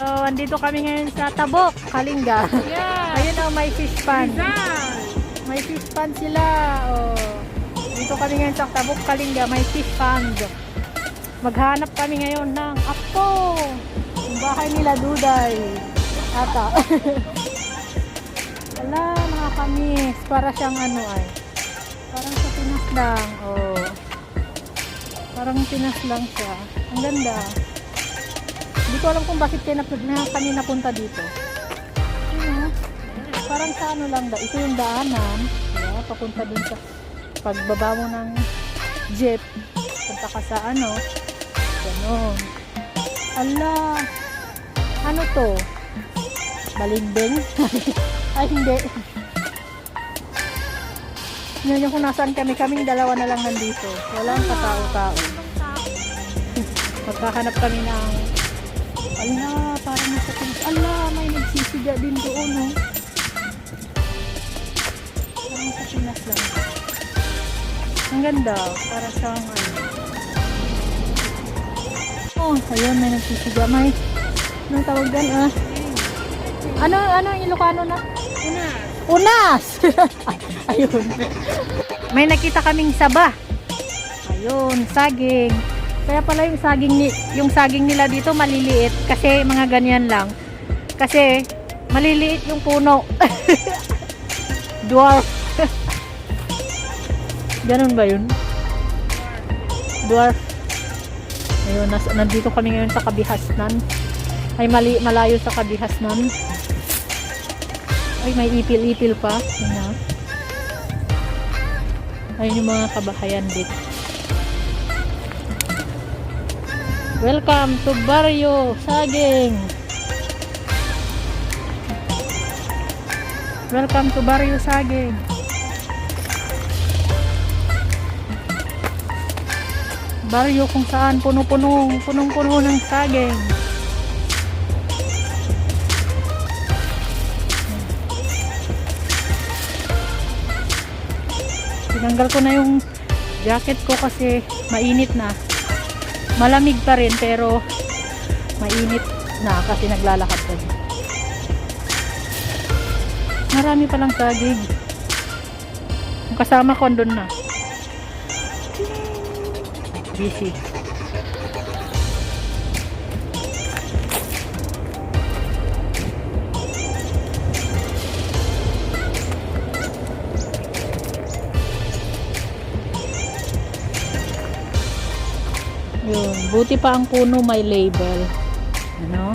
So, andito kami ngayon sa Tabok, Kalinga. Yeah. Ayun oh, may fish. Rizal. May fish pond sila. Oh. Dito kami ngayon sa Tabok, Kalinga. May fish pond. Maghanap kami ngayon ng apo. Yung bahay nila Duday. Ata. Wala, nakakamiss. Para siyang ano ay. Parang sa Pinas lang. Oh. Parang Pinas lang siya. Ang ganda. Hindi ko alam kung bakit kayo nap- na kami napunta dito. Ano? Parang sa ano lang da. Ito yung daanan. Kaya papunta dun sa pagbaba mo ng jeep. Punta ka sa ano. Ganon. Ala. Ano to? Balimbing? Ay, hindi. Yun yung kung nasaan kami. Kaming dalawa na lang nandito. Walang katao-tao. Magkahanap kami ng Ala, parang nasa Pinas. Ala, may nagsisiga din doon, no? Parang sa Pinas lang. Ang ganda. Para siyang, ano. Oh, ayun, may nagsisiga. May, anong tawag dyan, ah? Ano, ano yung Ilocano na? Una. Unas! Ayun. May nakita kaming saba. Ayun, saging. Kaya pala yung saging ni yung saging nila dito maliliit kasi mga ganyan lang. Kasi maliliit yung puno. Dwarf. Ganun ba yun? Dwarf. Ayun, nas, nandito kami ngayon sa Kabihasnan. Ay mali, malayo sa Kabihasnan. Ay, may ipil-ipil pa. Yun na. Ayun yung mga kabahayan dito. Welcome to Barrio Saging. Welcome to Barrio Saging. Barrio kung saan puno-puno, punong-puno ng saging. Tinanggal ko na yung jacket ko kasi mainit na. Malamig pa rin pero mainit na kasi naglalakad ko. Marami palang sagig. Yung kasama ko andun na. Busy. Yun. Buti pa ang puno may label. Ano?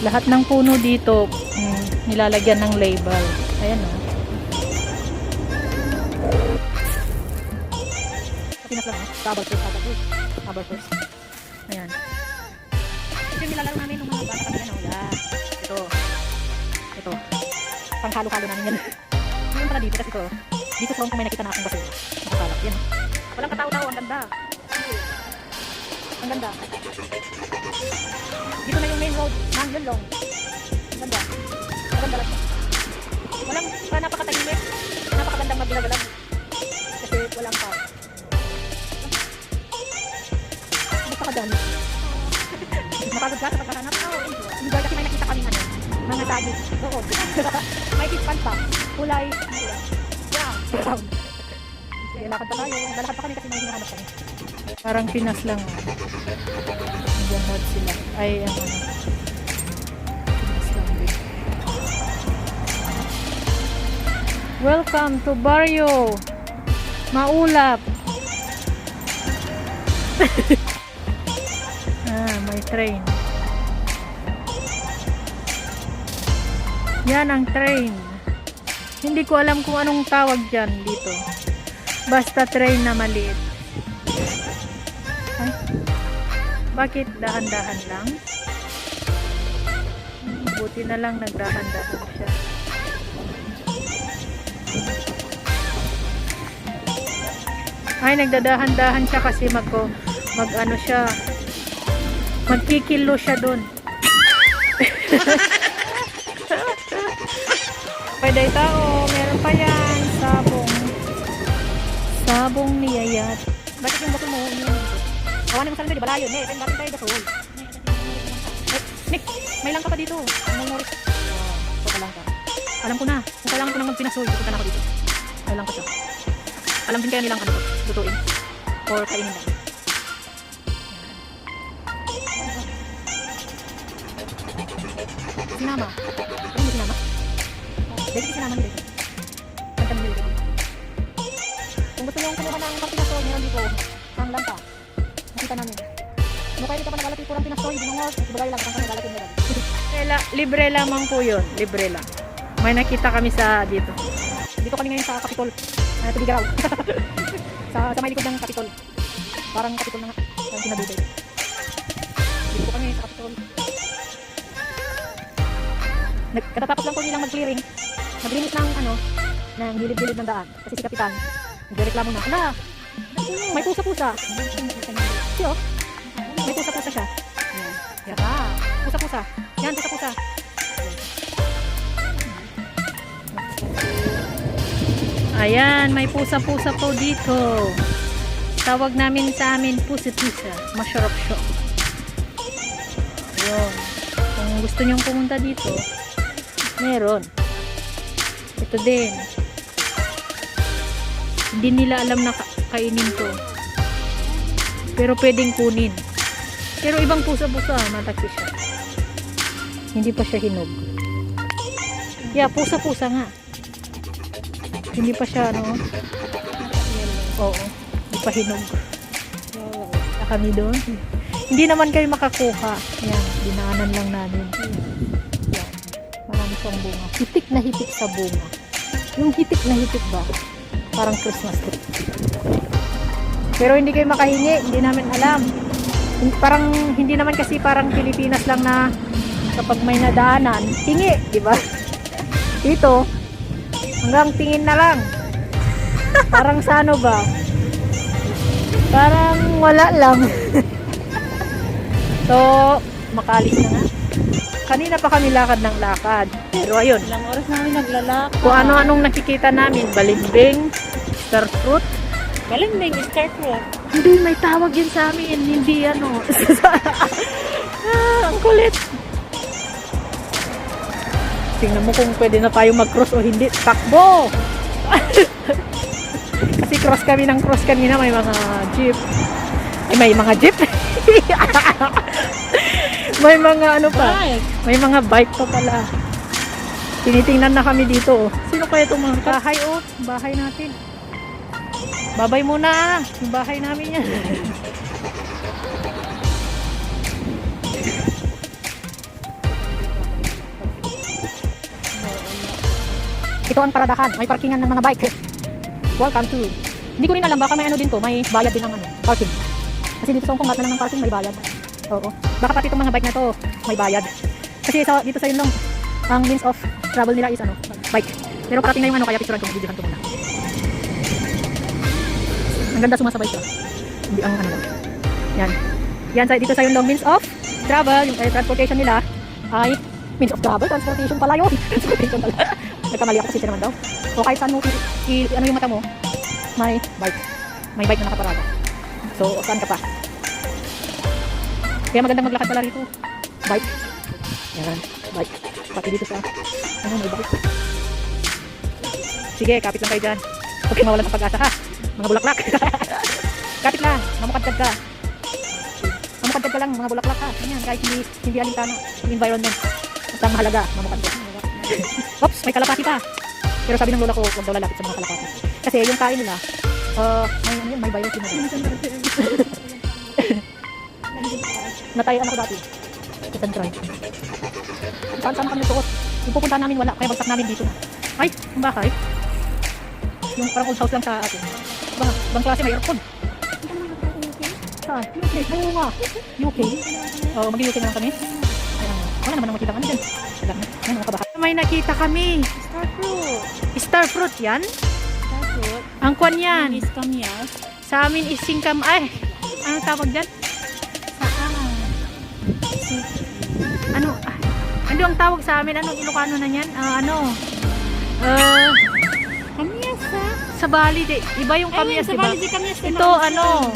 Lahat ng puno dito mm, nilalagyan ng label. Ayan o. Pinas lang. Tabal first, tabal first. Tabal first. Ayan. Ito yung nilalaro namin ng mga bata kami na wala. Ito. Ito. Panghalo-halo namin yan. Ngayon pala dito kasi ito. Dito sa kung may nakita na akong basura. Nakakalap. Yan. Walang katao-tao. Ang ganda. Ang ganda. Dito na yung main road. Mang Yunlong. Ang ganda. Ang ganda lang. Walang uh, napakatahimik. Napakagandang magbilagalag. Kasi walang tao. Basta ka dyan. Napagod ka sa pagkahanap. Oo, enjoy. Enjoy kasi may nakita kami ano. Mga tagi. Oo. may tispan pa. Kulay. Yeah. Brown. Sige, lakad pa tayo. Lalakad pa kami kasi may hinahanap kami. Parang Pinas lang. Diyan sila. Ay, ang ano. Welcome to Barrio. Maulap. ah, may train. Yan ang train. Hindi ko alam kung anong tawag dyan dito. Basta train na maliit. Ay, bakit dahan-dahan lang? Buti na lang nagdahan-dahan siya. Ay, nagdadahan-dahan siya kasi mag, mag ano siya, magkikilo siya doon. Pwede tao, Sabong niyayat. Bakit yung bato mo? Yun. Kawanin mo sa lambi, balayo. Ne, pwede tayo gasol. Eh, Nick, may lang ka pa dito. May noris. Oh, so lang ka. Alam ko na. Kung kailangan ko nang magpinasoy, pupunta na ako dito. Lang ko siya. Alam din kaya nilang ano to, lutuin. Or kainin lang. Sinama. Ano mo sinama? Dito si sinama nila. Kanta gusto nyo kumuha ng kapinasoy, meron dito. Ang lanta. Nakita namin. Mukha hindi ka pa nagalati kurang pinasoy, binungos, ibagay lang, kung nagalati nila. Libre, libre lamang po yun. Libre lang. May nakita kami sa dito. Dito kami ngayon sa Capitol. Uh, Tuligaraw. sa, sa may likod ng Capitol. Parang Capitol na nga. Parang sinabuday. Dito kami sa Capitol. Nag, katatapos lang po nilang mag-clearing. Naglinis ng ano, ng gilid-gilid ng daan. Kasi si Kapitan, nagreklamo na, ala, may pusa-pusa. Siyo, may pusa-pusa siya. Yan. Yan. Ah, pusa-pusa. Yan, pusa-pusa. Ayan, may pusa-pusa po dito. Tawag namin sa amin pusa-pusa. Masarap siya. Yun. Kung gusto nyong pumunta dito, meron. Ito din. Hindi nila alam na ka- kainin to. Pero pwedeng kunin. Pero ibang pusa-pusa, malaki siya. Hindi pa siya hinog. Yeah, pusa-pusa nga. Hindi pa siya, ano? Oo. Hindi pa hinog. Na kami doon. Hindi naman kayo makakuha. Yan, dinaanan lang namin. Yan. Marami siyang bunga. Hitik na hitik sa bunga. Yung hitik na hitik ba? Parang Christmas tree. Pero hindi kayo makahingi. Hindi namin alam. Parang, hindi naman kasi parang Pilipinas lang na kapag may nadaanan, tingi, di ba? Dito, hanggang tingin na lang. Parang sa ano ba? Parang wala lang. so, makalis na nga. Kanina pa kami lakad ng lakad. Pero ayun, Ilang oras namin naglalak. kung ano-anong nakikita namin, balimbing, star fruit. Balimbing, start mo. Hindi, may tawag yun sa amin. Hindi ano. ah, ang kulit. Tingnan mo kung pwede na tayo mag-cross o hindi. Takbo! Kasi cross kami ng cross kanina. May mga jeep. Ay, may mga jeep. may mga ano pa. May mga bike pa pala. Tinitingnan na kami dito. oh. Sino kaya itong mga bahay oh? Bahay natin. Babay muna. Yung bahay namin yan. Ito ang paradahan. May parkingan ng mga bike. Welcome to. Hindi ko rin alam. Baka may ano din to. May bayad din ng ano, parking. Kasi dito sa Hong Kong, lahat na ng parking may bayad. Oo. Baka pati itong mga bike na to, may bayad. Kasi sa, dito sa Yunlong, ang means of travel nila is ano, bike. Pero parating na yung ano, kaya picturean ko, videohan ko muna. Ang ganda sumasabay siya. Hindi ang ano lang. Yan. Yan, dito sa Yunlong means of travel, yung eh, transportation nila ay means of travel, transportation pala yun. transportation pala. Nagkamali ako kasi siya naman daw. So kahit saan mo, i, ano yung mata mo, may bike. May bike na nakaparada. So, saan ka pa? Kaya magandang maglakad pala rito. Bike. Yan, bike. Pati dito sa, ano, may bike. Sige, kapit lang kayo dyan. Huwag kayo mawalan ng pag-asa ha. Mga bulaklak. kapit lang, mamukadkad ka. Mamukadkad ka lang, mga bulaklak ha. Ganyan, kahit hindi, hindi alintana. Yung environment. Basta ang mahalaga, mamukadkad. Oops, may kalapati pa. Pero sabi ng lola ko, huwag daw lalapit sa mga kalapati. Kasi yung kain nila, uh, may, yun, may virus yun. Natayan ako dati. Sit and try. Saan saan kami suot? Yung pupuntahan namin wala, kaya bagsak namin dito na. Ay, yung bahay. Yung parang old house lang sa atin. Ba, bang klase may aircon. Saan? Oo nga. UK. Oo, mag-UK na lang kami. Ayan. Wala naman ang makita kami dyan. Wala na. Ayan, mga. May nakita kami. Star fruit. Star fruit yan. Star fruit. Ang kwan yan. Is kamyas. Sa amin is singkam. Ay, ano tawag dyan? Saan? ano, ah, ano ang tawag sa amin? Ano, Ilocano na yan? Ah, ano? Ha? Sa Bali, di, iba yung Ay, kamyas, sa di ba? bali di kamyas. Ito, ano,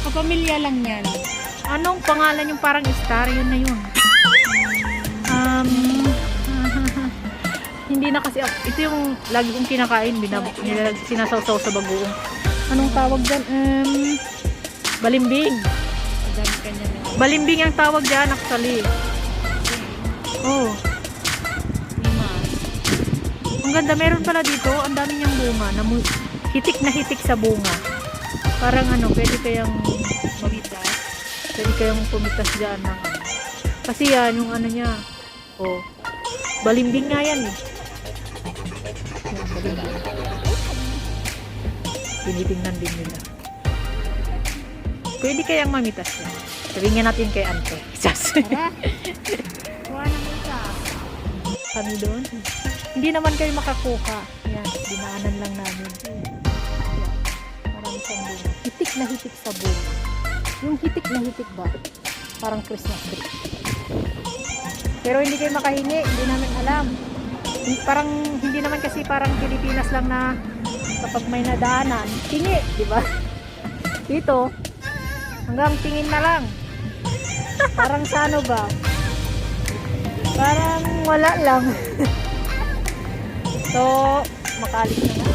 Kapamilya lang yan. Anong pangalan yung parang star? Yun na yun. Um, hindi na kasi ako. Ito yung lagi kong kinakain. Binab nilalag, sinasawsaw sa bagoong. Anong tawag dyan? Um, balimbing. Madami kanya na. Balimbing ang tawag dyan actually. Oh. Ang ganda. Meron pala dito. Ang dami niyang bunga. Na hitik na hitik sa bunga. Parang ano, pwede kayang Mamita. Pwede kayong pumitas dyan ng ano. Kasi yan, yung ano niya. Oh. Balimbing nga yan eh. Tinitingnan din nila. Pwede kayang mamitas yan. Sabihin nga natin kay Ante. Sas. Kuha na mo isa. Kami doon. Hindi naman kayo makakuha. Yan, dinaanan lang namin. Yan. Marami siyang bunga. Hitik na hitik sa bunga. Yung hitik na hitik ba? Parang Christmas tree. Pero hindi kayo makahingi. Hindi namin alam. Parang, hindi naman kasi parang Pilipinas lang na kapag may nadaanan, hingi, di ba? Dito, hanggang tingin na lang. Parang sa ano ba? Parang wala lang. So, makalis na nga.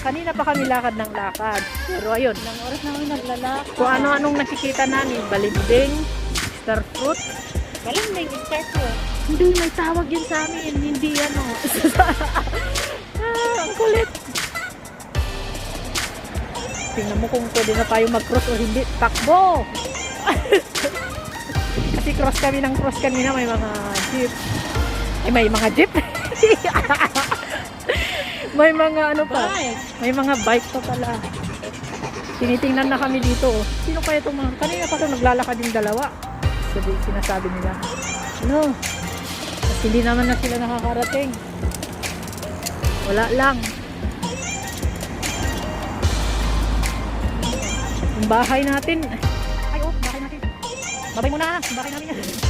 Kanina pa kami lakad ng lakad. Pero ayun, Ilang oras na kami naglalak. kung ano-anong nakikita namin, balimbing, star fruit. Balimbing, start ko. Hindi, may tawag yun sa amin. Hindi ano. ah, ang kulit. Tingnan mo kung pwede na tayo mag-cross o hindi. Takbo! Kasi cross kami ng cross kanina. May mga jeep. Eh, may mga jeep. may mga ano pa. Bye. May mga bike pa pala. Tinitingnan na kami dito. Oh. Sino kaya itong mga... Kanina pa ito naglalakad yung dalawa. Sabi, sinasabi nila. Ano? Kasi hindi naman na sila nakakarating. Wala lang. Yung bahay natin. Ay, oh, bahay natin. Babay muna. Bahay namin yan.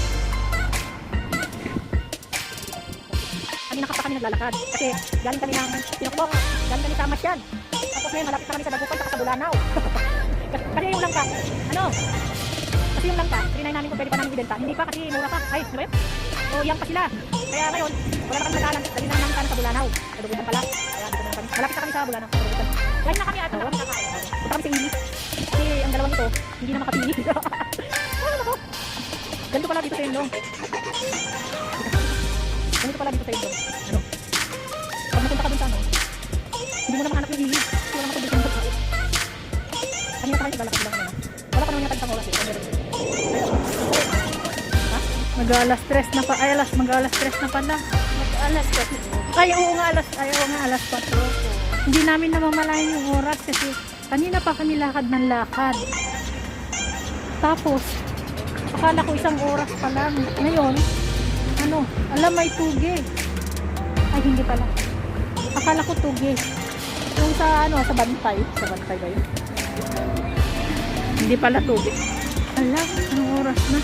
kami naglalakad. Kasi galing kami ng Pinokbok. Galing kami sa Amasyan. Tapos ngayon, malapit kami sa Dagupan, saka sa Bulanao. kasi yung langka, ano? Kasi yung langka, trinay namin kung pwede pa namin ibenta. Hindi pa kasi mura pa. Ay, ano ba yun? O, yan pa sila. Kaya ngayon, wala na kami nagkalan. Dali na namin sana sa Bulanao. Sa Dagupan pala. Kaya kami. Malapit na kami sa Bulanao. Sa na kami ato na kami kakain. Punta kami sa Ili. Kasi ang dalawang ito, hindi na makapili. nako. Ganito pala dito sa Indong. Ganito pala dito sa Indong. Ano? Pag napunta ka dun sa ano, hindi mo na mahanap yung Ili. Kasi wala matubig yung tao. Kanina pa kayo naglalakad lang naman. Wala pa naman yung tagtang oras eh. Ha? Mag-alas stress na pa. Ay, alas, mag-alas stress na pala. Mag-alas ka. Ay, oo nga, alas, ay, oo nga, alas 4. Hindi namin namamalayan yung oras kasi kanina pa kami lakad ng lakad. Tapos, akala ko isang oras pa lang. Ngayon, ano, alam may tugi. Ay, hindi pala. Akala ko tugi. Yung sa, ano, sa bantay. Sa bantay ba yun? Hindi pala tugi. Alam, anong oras na?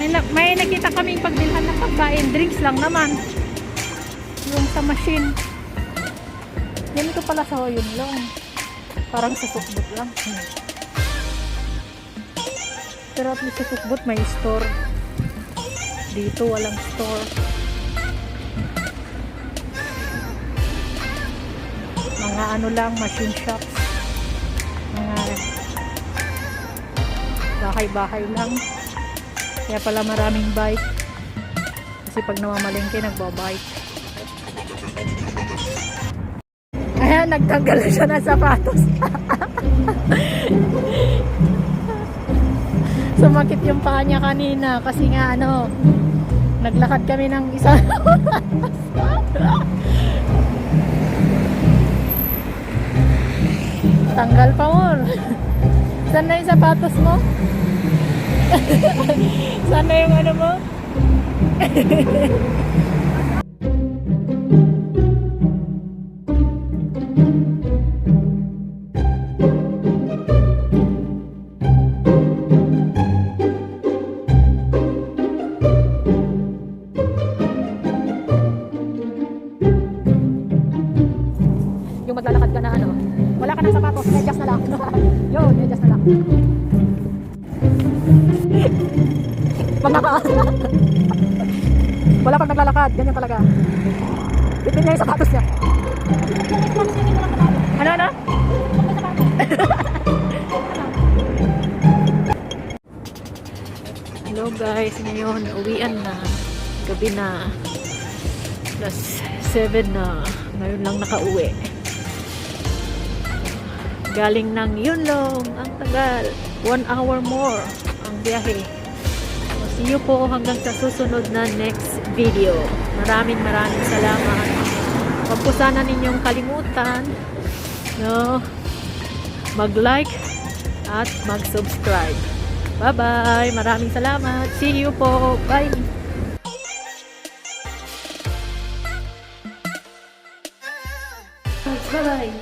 May, na- may nakita kaming pagbilhan ng pagkain. Drinks lang naman. Yung sa machine. Ganito pala sa yun lang. Parang sa sukbot lang. Hmm. Pero at least sa sukbot may store. Dito walang store. Mga ano lang, machine shops. Mga bahay-bahay lang. Kaya pala maraming bike. Kasi pag namamalengke, nagbabike. Ayan, nagtanggal na siya ng sapatos. Sumakit yung paa niya kanina kasi nga ano, naglakad kami ng isang Tanggal pa mo. Saan na yung sapatos mo? Saan na yung ano mo? Wala pag naglalakad, ganyan talaga. Bitin niya yung sapatos niya. Ano, ano? Hello guys, ngayon uwian na. Gabi na. Plus 7 na. Ngayon lang nakauwi. Galing ng Yunlong. Ang tagal. One hour more ang biyahe. So, see you po hanggang sa susunod na next video. Maraming maraming salamat. Huwag po sana ninyong kalimutan no, mag-like at mag-subscribe. Bye-bye! Maraming salamat! See you po! Bye! Bye-bye!